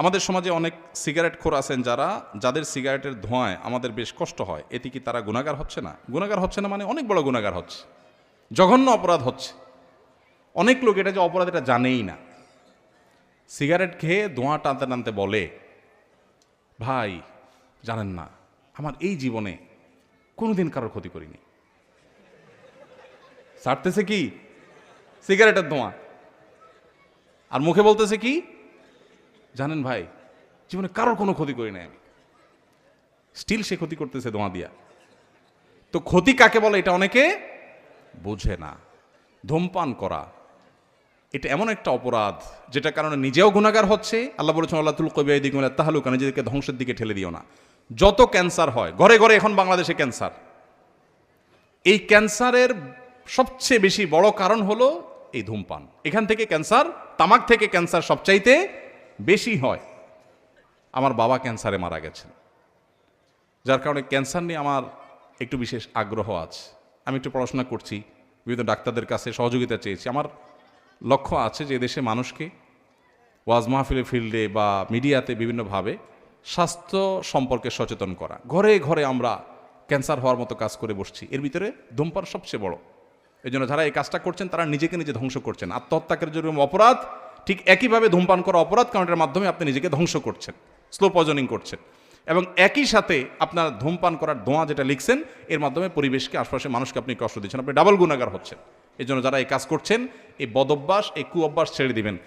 আমাদের সমাজে অনেক সিগারেট খোর আছেন যারা, যাদের সিগারেটের ধোঁয়ায় আমাদের বেশ কষ্ট হয়। এতে কি তারা গুণাগার হচ্ছে না? গুণাগার হচ্ছে না মানে অনেক বড় গুণাগার হচ্ছে। জঘন্য অপরাধ হচ্ছে। অনেক লোক এটা যে অপরাধ এটা জানেই না। সিগারেট খেয়ে ধোঁয়া টানতে টানতে বলে, ভাই, জানেন না, আমার এই জীবনে কোনোদিন কারোর ক্ষতি করিনি। ছাড়তেছে কি? সিগারেটের ধোঁয়া। আর মুখে বলতেছে কি? জানেন ভাই, জীবনে কারোর কোনো ক্ষতি করি নাই আমি। স্টিল সে ক্ষতি করতেছে ধোঁয়া দিয়া। তো ক্ষতি কাকে বলে এটা অনেকে বোঝে না। ধূমপান করা, এটা এমন একটা অপরাধ যেটা কারণে নিজেও গুণাগার হচ্ছে। আল্লাহ বলেছেন আল্লাহ তুল কবি দিক তাহলুকা নিজেদেরকে ধ্বংসের দিকে ঠেলে দিও না। যত ক্যান্সার হয়, ঘরে ঘরে এখন বাংলাদেশে ক্যান্সার। এই ক্যান্সারের সবচেয়ে বেশি বড় কারণ হলো এই ধূমপান। এখান থেকে ক্যান্সার, তামাক থেকে ক্যান্সার সবচাইতে বেশি হয়। আমার বাবা ক্যান্সারে মারা গেছেন। যার কারণে ক্যান্সার নিয়ে আমার একটু বিশেষ আগ্রহ আছে। আমি একটু পড়াশোনা করছি, বিভিন্ন ডাক্তারদের কাছে সহযোগিতা চেয়েছি। আমার লক্ষ্য আছে যে দেশে মানুষকে ওয়াজ মাহফিলের ফিল্ডে বা মিডিয়াতে বিভিন্নভাবে স্বাস্থ্য সম্পর্কে সচেতন করা। ঘরে ঘরে আমরা ক্যান্সার হওয়ার মতো কাজ করে বসছি। এর ভিতরে ধূমপান সবচেয়ে বড়। এই জন্য যারা এই কাজটা করছেন, তারা নিজেকে নিজে ধ্বংস করছেন। আত্মহত্যাকের যেরকম অপরাধ ঠিক একইভাবে ধূমপান করা অপরাধ কারণ এটার মাধ্যমে আপনি নিজেকে ধ্বংস করছেন স্লো পয়জনিং করছেন। এবং একই সাথে আপনার ধূমপান করার ধোঁয়া যেটা লিখছেন, এর মাধ্যমে পরিবেশকে আশপাশে মানুষকে আপনি কষ্ট দিচ্ছেন। আপনি ডাবল গুণাগার হচ্ছেন। জন্য যারা এই কাজ করছেন, এই বদভ্যাস, এই কু অভ্যাস ছেড়ে দিবেন।